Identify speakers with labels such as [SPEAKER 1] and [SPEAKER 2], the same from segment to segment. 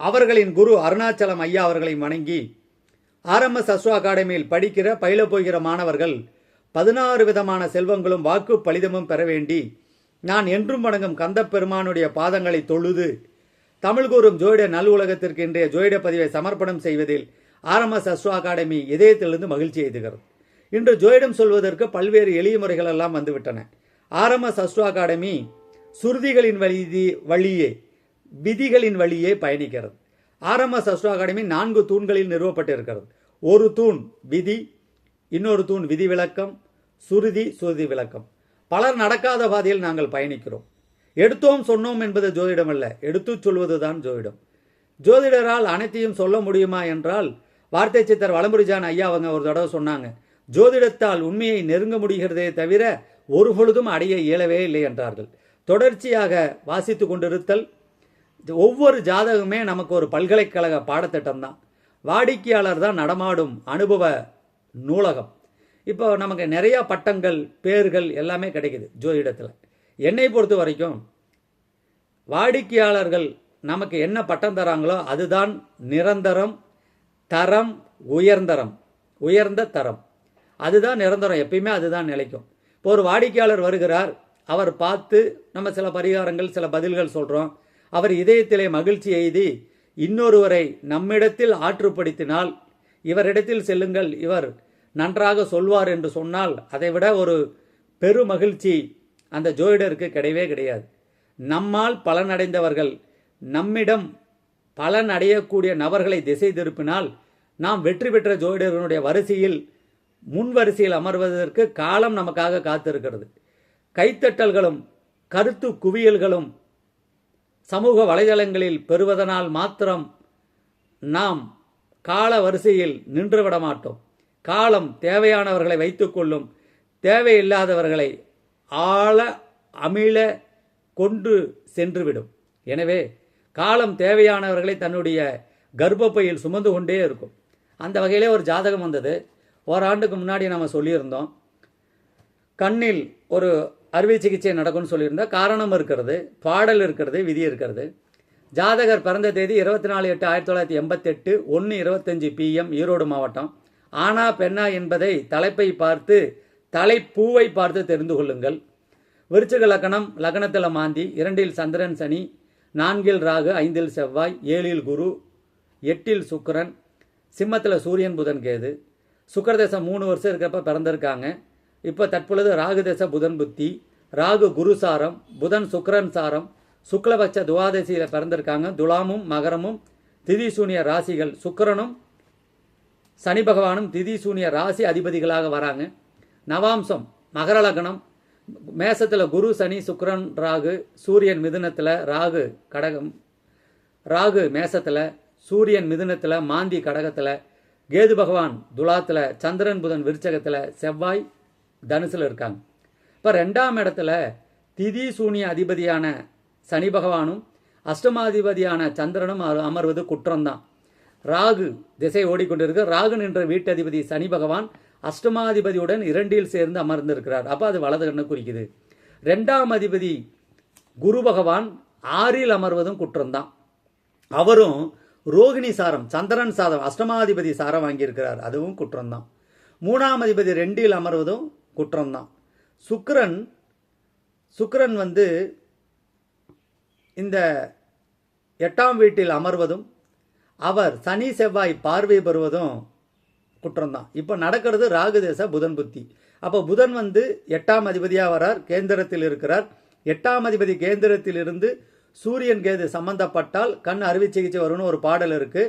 [SPEAKER 1] அவர்களின் குரு அருணாச்சலம் ஐயா அவர்களை வணங்கி ஆர்எம்எஸ் அஸ்வா அகாடமியில் படிக்கிற பயில போகிற மாணவர்கள் பதினாறு விதமான செல்வங்களும் வாக்கு பலிதமும் பெற வேண்டி நான் என்றும் வணங்கும் கந்த பெருமானுடைய பாதங்களை தொழுது தமிழ் கூறும் ஜோயிட நல் உலகத்திற்கு இன்றைய ஜோயிட பதிவை சமர்ப்பணம் செய்வதில் ஆர்எம்எஸ் அஸ்வா அகாடமி இதயத்திலிருந்து மகிழ்ச்சி எய்துகிறது இன்று ஜோயிடம் சொல்வதற்கு பல்வேறு எளிய முறைகள் எல்லாம் வந்துவிட்டன. ஆர்எம்எஸ் அஸ்வா அகாடமி சுருதிகளின் வழி வழியே விதிகளின் வழியே பயணிக்கிறது. ஆர்எம்எஸ் அஸ்ட்ரோ அகாடமி நான்கு தூண்களில் நிறுவப்பட்டிருக்கிறது. ஒரு தூண் விதி இன்னொரு தூண் விதி விளக்கம் சுருதி சுருதி விளக்கம் பலர் நடக்காத பாதையில் நாங்கள் பயணிக்கிறோம். எடுத்தோம் சொன்னோம் என்பது ஜோதிடம் அல்ல எடுத்துச் சொல்வதுதான் ஜோதிடம். ஜோதிடரால் அனைத்தையும் சொல்ல முடியுமா என்றால் வார்த்தை சித்தர் வளம்புரிஜான் ஐயா அவங்க ஒரு தடவை சொன்னாங்க ஜோதிடத்தால் உண்மையை நெருங்க முடிகிறதே தவிர ஒரு பொழுதும் அடைய இயலவே இல்லை என்றார்கள். தொடர்ச்சியாக வாசித்து கொண்டிருத்தல் ஒவ்வொரு ஜாதகமே நமக்கு ஒரு பல்கலைக்கழக பாடத்திட்டம் தான். வாடிக்கையாளர் தான் நடமாடும் அனுபவ நூலகம். இப்போ நமக்கு நிறையா பட்டங்கள் பேர்கள் எல்லாமே கிடைக்குது ஜோதிடத்தில். என்னை பொறுத்த வரைக்கும் வாடிக்கையாளர்கள் நமக்கு என்ன பட்டம் தராங்களோ அதுதான் நிரந்தரம் தரம் உயர்ந்தரம். உயர்ந்த தரம். அதுதான் நிரந்தரம். எப்பயுமே அதுதான் நிலைக்கும். இப்போ ஒரு வாடிக்கையாளர் வருகிறார் அவர் பார்த்து நம்ம சில பரிகாரங்கள் சில பதில்கள் சொல்கிறோம் அவர் இதயத்திலே மகிழ்ச்சி எய்தி இன்னொருவரை நம்மிடத்தில் ஆற்றுப்படுத்தினால் இவரிடத்தில் செல்லுங்கள் இவர் நன்றாக சொல்வார் என்று சொன்னால் அதைவிட ஒரு பெரு மகிழ்ச்சி அந்த ஜோயிடருக்கு கிடையவே கிடையாது. நம்மால் பலனடைந்தவர்கள் நம்மிடம் பலன் அடையக்கூடிய நபர்களை திசை திருப்பினால் நாம் வெற்றி பெற்ற ஜோதிடர்களுடைய வரிசையில் முன் வரிசையில் அமர்வதற்கு காலம் நமக்காக காத்திருக்கிறது. கைத்தட்டல்களும் கருத்து குவியல்களும் சமூக வலைதளங்களில் பெறுவதனால் மாத்திரம் நாம் கால வரிசையில் நின்றுவிட மாட்டோம். காலம் தேவையானவர்களை வைத்துக்கொள்ளும் தேவையில்லாதவர்களை ஆழ அமிழ கொண்டு சென்றுவிடும். எனவே காலம் தேவையானவர்களை தன்னுடைய கர்ப்பப்பையில் சுமந்து கொண்டே இருக்கும். அந்த வகையிலே ஒரு ஜாதகம் வந்தது. ஓராண்டுக்கு முன்னாடி நம்ம சொல்லியிருந்தோம். கண்ணில் ஒரு அறுவை சிகிச்சை நடக்கும்னு சொல்லியிருந்தா காரணம் இருக்கிறது பாடல் இருக்கிறது விதி இருக்கிறது. ஜாதகர் பிறந்த தேதி இருபத்தி நாலு எட்டு ஆயிரத்தி தொள்ளாயிரத்தி எண்பத்தெட்டு ஒன்று இருபத்தஞ்சு பிஎம் ஈரோடு மாவட்டம். ஆனா பெண்ணா என்பதை தலைப்பை பார்த்து தலைப்பூவை பார்த்து தெரிந்து கொள்ளுங்கள். விருச்சிக லக்கணம் லக்னத்தில் மாந்தி இரண்டில் சந்திரன் சனி நான்கில் ராகு ஐந்தில் செவ்வாய் ஏழில் குரு எட்டில் சுக்கரன் சிம்மத்தில் சூரியன் புதன் கேது. சுக்கரதேசம் மூணு வருஷம் இருக்கிறப்ப பிறந்திருக்காங்க. இப்போ தற்பொழுது ராகுதச புதன் புத்தி ராகு குரு சாரம் புதன் சுக்கரன் சாரம் சுக்லபட்ச துவாதசியில் பிறந்திருக்காங்க. துலாமும் மகரமும் திதி சூனிய ராசிகள் சுக்கரனும் சனி பகவானும் திதி சூனிய ராசி அதிபதிகளாக வராங்க. நவாம்சம் மகர லக்னம் மேசத்தில் குரு சனி சுக்கரன் ராகு சூரியன் மிதுனத்தில் ராகு கடகம் ராகு மேசத்தில் சூரியன் மிதுனத்தில் மாந்தி கடகத்தில் கேது பகவான் துலாத்தில் சந்திரன் புதன் விருச்சகத்தில் செவ்வாய் தனுசில் இருக்காங்க. இப்போ ரெண்டாம் இடத்துல திதி சூனிய அதிபதியான சனி பகவானும் அஷ்டமாதிபதியான சந்திரனும் அமர்வது குற்றம்தான். ராகு திசை ஓடிக்கொண்டிருக்கு. ராகு நின்ற வீட்டதிபதி சனி பகவான் அஷ்டமாதிபதியுடன் இரண்டில் சேர்ந்து அமர்ந்திருக்கிறார். அப்போ அது வலது கண்ணு குறிக்குது. ரெண்டாம் அதிபதி குரு பகவான் ஆறில் அமர்வதும் குற்றம்தான். அவரும் ரோகிணி சாரம் சந்திரன் சாதம் அஷ்டமாதிபதி சாரம் வாங்கியிருக்கிறார். அதுவும் குற்றம்தான். மூணாம் அதிபதி ரெண்டில் அமர்வதும் குற்றம்தான். சுக்ரன் சுக்ரன் வந்து இந்த எட்டாம் வீட்டில் அமர்வதும் அவர் சனி செவ்வாய் பார்வை பெறுவதும் குற்றம்தான். இப்போ நடக்கிறது ராகுதேச புதன் புத்தி. அப்போ புதன் வந்து எட்டாம் அதிபதியாக வரார் கேந்திரத்தில் இருக்கிறார். எட்டாம் அதிபதி கேந்திரத்தில் இருந்து சூரியன் கேது சம்பந்தப்பட்டால் கண் அறுவை சிகிச்சை வரும்னு ஒரு பாடல் இருக்கு.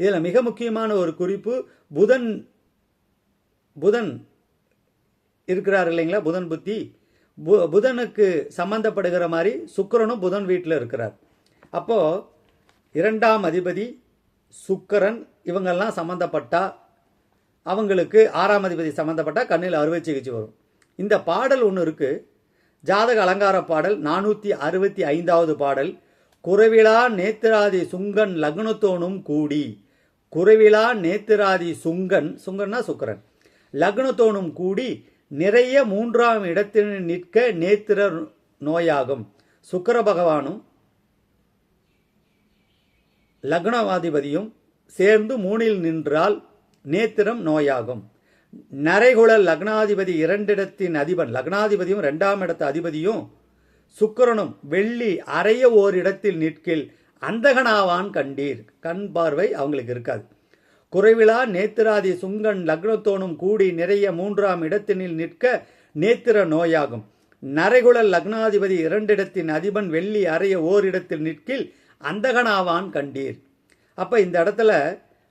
[SPEAKER 1] இதில் மிக முக்கியமான ஒரு குறிப்பு புதன் புதன் இருக்கிறார் இல்லைங்களா? புதன் புத்தி. பு- புதனுக்கு சம்பந்தப்படுகிற மாதிரி சுக்கரனும் புதன் வீட்டில் இருக்கிறார். அப்போ இரண்டாம் அதிபதி சுக்கரன் இவங்கெல்லாம் சம்மந்தப்பட்டா அவங்களுக்கு ஆறாம் அதிபதி சம்மந்தப்பட்டால் கண்ணில் அறுவை சிகிச்சை வரும். இந்த பாடல் ஒன்று இருக்குது ஜாதக அலங்கார பாடல் நானூற்றி அறுபத்தி ஐந்தாவது பாடல். குறைவிழா நேத்திராதி சுங்கன் லக்னத்தோனும் கூடி. குறைவிழா நேத்திராதி சுங்கன் சுங்கன்னா சுக்கரன். லக்னத்தோனும் கூடி நிறைய மூன்றாம் இடத்தில் நிற்க நேத்திர நோயாகும். சுக்கர பகவானும் லக்னவாதிபதியும் சேர்ந்து மூணில் நின்றால் நேத்திரம் நோயாகும். நரைகுழல் லக்னாதிபதி இரண்டிடத்தின் அதிபன் லக்னாதிபதியும் இரண்டாம் இடத்து அதிபதியும் சுக்கரனும் வெள்ளி அறைய ஓரிடத்தில் நிற்கில் அந்தகனாவான் கண்டீர். கண் பார்வை அவங்களுக்கு இருக்காது. குறைவிலா நேத்திராதி சுங்கன் லக்னத்தோனும் கூடி நிறைய மூன்றாம் இடத்தினில் நிற்க நேத்திர நோயாகும். நரைகுழல் லக்னாதிபதி இரண்டிடத்தின் அதிபன் வெள்ளி அறைய ஓரிடத்தில் நிற்கில் அந்தகனாவான் கண்டீர். அப்போ இந்த இடத்துல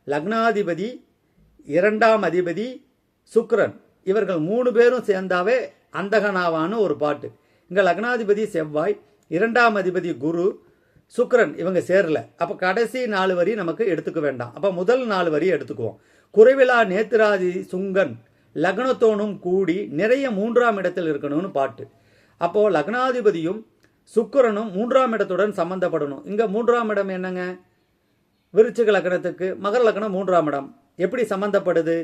[SPEAKER 1] லக்னாதிபதி இரண்டாம் அதிபதி சுக்ரன் இவர்கள் மூணு பேரும் சேர்ந்தாவே அந்தகனாவான்னு ஒரு பாட்டு. இங்கே லக்னாதிபதி செவ்வாய் இரண்டாம் அதிபதி குரு சுக்கரன் இவங்க சேரல. அப்ப கடைசி நாலு வரி நமக்கு எடுத்துக்க வேண்டாம். அப்ப முதல் நாலு வரி எடுத்துக்குவோம். குறைவிலா நேத்திராதி சுங்கன் லக்னத்தோனும் கூடி நிறைய மூன்றாம் இடத்தில் இருக்கணும்னு பாட்டு. அப்போ லக்னாதிபதியும் சுக்கிரனும் மூன்றாம் இடத்துடன் சம்பந்தப்படணும். இங்க மூன்றாம் இடம் என்னங்க? விருச்சிக லக்னத்துக்கு மகர லக்னம் மூன்றாம் இடம். எப்படி சம்பந்தப்படுது?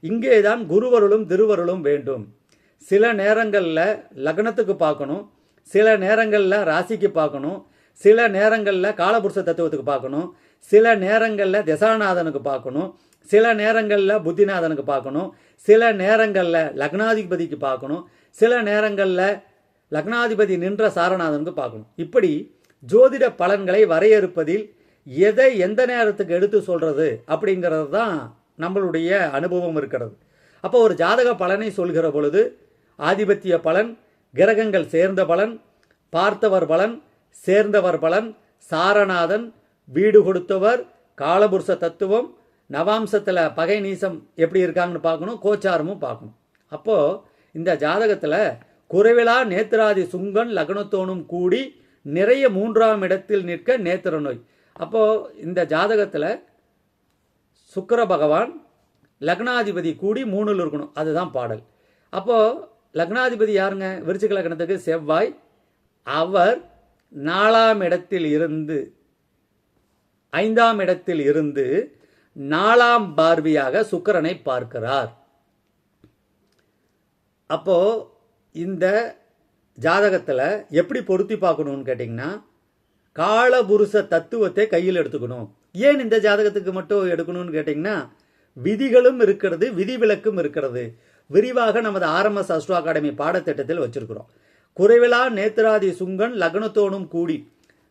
[SPEAKER 1] இங்கே தான் குருவருளும் திருவருளும் வேண்டும். சில நேரங்களில் லக்னத்துக்கு பார்க்கணும். சில நேரங்களில் ராசிக்கு பார்க்கணும். சில நேரங்களில் காலபுருஷ தத்துவத்துக்கு பார்க்கணும். சில நேரங்களில் தசாநாதனுக்கு பார்க்கணும். சில நேரங்களில் புத்திநாதனுக்கு பார்க்கணும். சில நேரங்களில் லக்னாதிபதிக்கு பார்க்கணும். சில நேரங்களில் லக்னாதிபதி நின்ற சாரநாதனுக்கு பார்க்கணும். இப்படி ஜோதிட பலன்களை வரையறுப்பதில் எதை எந்த நேரத்துக்கு எடுத்து சொல்கிறது அப்படிங்கிறது தான் நம்மளுடைய அனுபவம் இருக்கிறது. அப்போ ஒரு ஜாதக பலனை சொல்கிற பொழுது ஆதிபத்திய பலன் கிரகங்கள் சேர்ந்த பலன் பார்த்தவர் பலன் சேர்ந்தவர் பலன் சாரநாதன் வீடு கொடுத்தவர் காலபுருஷ தத்துவம் நவாம்சத்தில் பகை நீசம் எப்படி இருக்காங்கன்னு பார்க்கணும் கோச்சாரமும் பார்க்கணும். அப்போது இந்த ஜாதகத்தில் குறைவிலா நேத்திராதி சுங்கன் லக்னத்தோனும் கூடி நிறைய மூன்றாம் இடத்தில் நிற்க நேத்திர நோய். அப்போது இந்த ஜாதகத்தில் சுக்கர பகவான் லக்னாதிபதி கூடி மூணில் இருக்கணும். அதுதான் பாடல். அப்போது லக்னாதிபதி யாருங்க? விருச்சிக லக்னத்துக்கு செவ்வாய் அவர் நாலாம் இடத்தில் இருந்து ஐந்தாம் இடத்தில் இருந்து நாலாம் பார்வையாக சுக்கரனை பார்க்கிறார். அப்போ இந்த ஜாதகத்தில் எப்படி பொருத்தி பார்க்கணும்னு கேட்டிங்கன்னா காலபுருஷ தத்துவத்தை கையில் எடுத்துக்கணும். ஏன் இந்த ஜாதகத்துக்கு மட்டும் எடுக்கணும்னு கேட்டிங்கன்னா விதிகளும் இருக்கிறது விதிவிலக்கும் இருக்கிறது. விரிவாக நமது ஆர்எம்எஸ் அஸ்ட்ரோ அகாடமி பாடத்திட்டத்தில் வச்சிருக்கிறோம். குறைவிலா நேத்திராதி சுங்கன் லக்னத்தோனும் கூடி.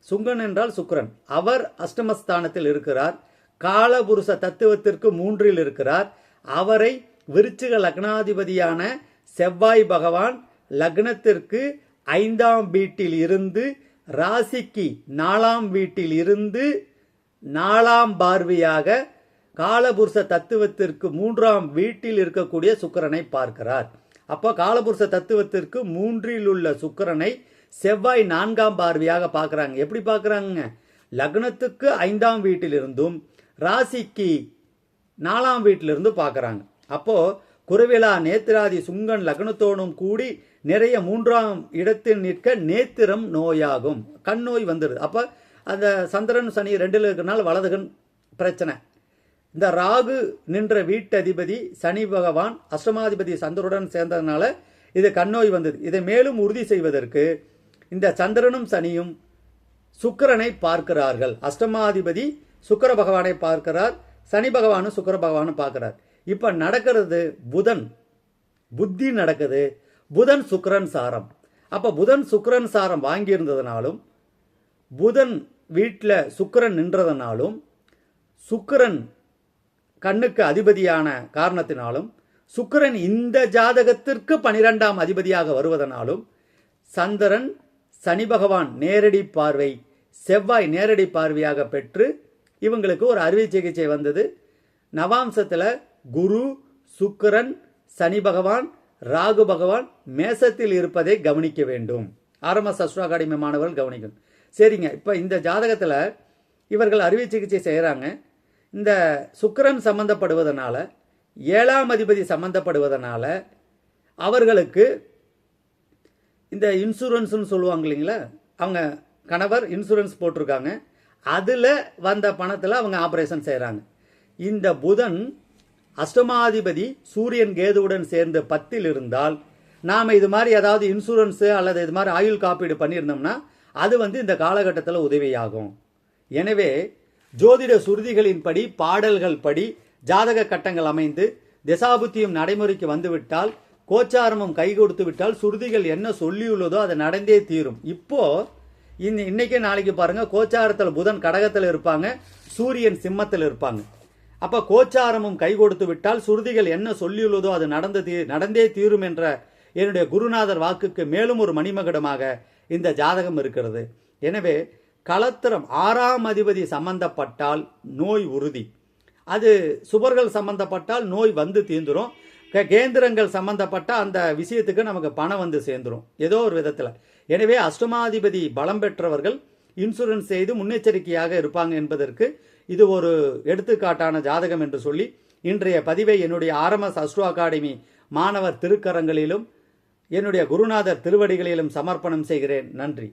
[SPEAKER 1] சுங்கன் என்றால் சுக்கரன். அவர் அஷ்டமஸ்தானத்தில் இருக்கிறார். காலபுருஷ தத்துவத்திற்கு மூன்றில் இருக்கிறார். அவரை விருச்சிக லக்னாதிபதியான செவ்வாய் பகவான் லக்னத்திற்கு ஐந்தாம் வீட்டில் இருந்து ராசிக்கு நாலாம் வீட்டில் இருந்து நாலாம் பார்வையாக காலபுருஷ தத்துவத்திற்கு மூன்றாம் வீட்டில் இருக்கக்கூடிய சுக்கரனை பார்க்கிறார். அப்போ காலபுருஷ தத்துவத்திற்கு மூன்றில் உள்ள சுக்கரனை செவ்வாய் நான்காம் பார்வையாக பார்க்குறாங்க. எப்படி பார்க்குறாங்க லக்னத்துக்கு ஐந்தாம் வீட்டிலிருந்தும் ராசிக்கு நாலாம் வீட்டிலிருந்து பார்க்குறாங்க. அப்போது குருவிழா நேத்திராதி சுங்கன் லக்னத்தோடும் கூடி நிறைய மூன்றாம் இடத்தில் நிற்க நேத்திரம் நோயாகும். கண் நோய் வந்துடுது அப்போ அந்த சந்திரன் சனி ரெண்டில் இருக்கிறனால வலதுகன் பிரச்சனை. இந்த ராகு நின்ற வீட்டதிபதி சனி பகவான் அஷ்டமாதிபதி சந்திரனுடன் சேர்ந்ததுனால இது கண்ணோய் வந்தது. இதை மேலும் உறுதி செய்வதற்கு இந்த சந்திரனும் சனியும் சுக்கரனை பார்க்கிறார்கள். அஷ்டமாதிபதி சுக்கர பகவானை பார்க்கிறார். சனி பகவானும் சுக்கர பகவானும் பார்க்கிறார். இப்போ நடக்கிறது புதன். புத்தி நடக்குது. புதன் சுக்கரன் சாரம். அப்போ புதன் சுக்கரன் சாரம் வாங்கியிருந்ததுனாலும் புதன் வீட்டில் சுக்கிரன் நின்றதுனாலும் சுக்கிரன் கண்ணுக்கு அதிபதியான காரணத்தினாலும் சுக்கரன் இந்த ஜாதகத்திற்கு பனிரெண்டாம் அதிபதியாக வருவதனாலும் சந்திரன் சனி பகவான் நேரடி பார்வை செவ்வாய் நேரடி பார்வையாக பெற்று இவங்களுக்கு ஒரு அறுவை சிகிச்சை வந்தது. நவாம்சத்தில் குரு சுக்கிரன் சனி பகவான் ராகு பகவான் மேசத்தில் இருப்பதை கவனிக்க வேண்டும். ஆரம்ப சஸ்ட்ரோ அகாடமி மாணவர்கள் கவனிக்கணும். சரிங்க இப்போ இந்த ஜாதகத்தில் இவர்கள் அறுவை சிகிச்சை செய்கிறாங்க இந்த சுக்கரன் சம்பந்தப்படுவதனால ஏழாம் அதிபதி சம்பந்தப்படுவதனால அவர்களுக்கு இந்த இன்சூரன்ஸ்னு சொல்லுவாங்க இல்லைங்களா? அவங்க கணவர் இன்சூரன்ஸ் போட்டிருக்காங்க. அதில் வந்த பணத்தில் அவங்க ஆப்ரேஷன் செய்கிறாங்க இந்த புதன் அஷ்டமாதிபதி சூரியன் கேதுவுடன் சேர்ந்து பத்தில் இருந்தால் நாம் இது மாதிரி ஏதாவது இன்சூரன்ஸு அல்லது இது மாதிரி ஆயுள் காப்பீடு பண்ணியிருந்தோம்னா அது வந்து இந்த காலகட்டத்தில் உதவியாகும். எனவே ஜோதிட சுருதிகளின்படி பாடல்கள் படி ஜாதக கட்டங்கள் அமைந்து திசாபுத்தியும் நடைமுறைக்கு வந்துவிட்டால் கோச்சாரமும் கை கொடுத்து விட்டால் சுருதிகள் என்ன சொல்லியுள்ளதோ அது நடந்தே தீரும். இப்போ இந்த இன்னைக்கு நாளைக்கு பாருங்க கோச்சாரத்தில் புதன் கடகத்தில் இருப்பாங்க சூரியன் சிம்மத்தில் இருப்பாங்க. அப்ப கோச்சாரமும் கை கொடுத்து விட்டால் சுருதிகள் என்ன சொல்லியுள்ளதோ அது நடந்து தீ நடந்தே தீரும் என்ற என்னுடைய குருநாதர் வாக்குக்கு மேலும் ஒரு மணிமகுடமாக இந்த ஜாதகம் இருக்கிறது. எனவே களத்திரம் ஆறாம் அதிபதி சம்பந்தப்பட்டால் நோய் உறுதி. அது சுவர்கள் சம்பந்தப்பட்டால் நோய் வந்து தீந்துரும். கேந்திரங்கள் சம்பந்தப்பட்ட அந்த விஷயத்துக்கு நமக்கு பணம் வந்து சேர்ந்துரும். ஏதோ ஒரு விதத்தில். எனவே அஷ்டமாதிபதி பலம் பெற்றவர்கள் இன்சூரன்ஸ் செய்து முன்னெச்சரிக்கையாக இருப்பாங்க என்பதற்கு இது ஒரு எடுத்துக்காட்டான ஜாதகம் என்று சொல்லி இன்றைய பதிவை என்னுடைய ஆர்எம்எஸ் அஸ்ட்ரோ அகாடமி மாணவர் திருக்கரங்களிலும் என்னுடைய குருநாதர் திருவடிகளிலும் சமர்ப்பணம் செய்கிறேன். நன்றி.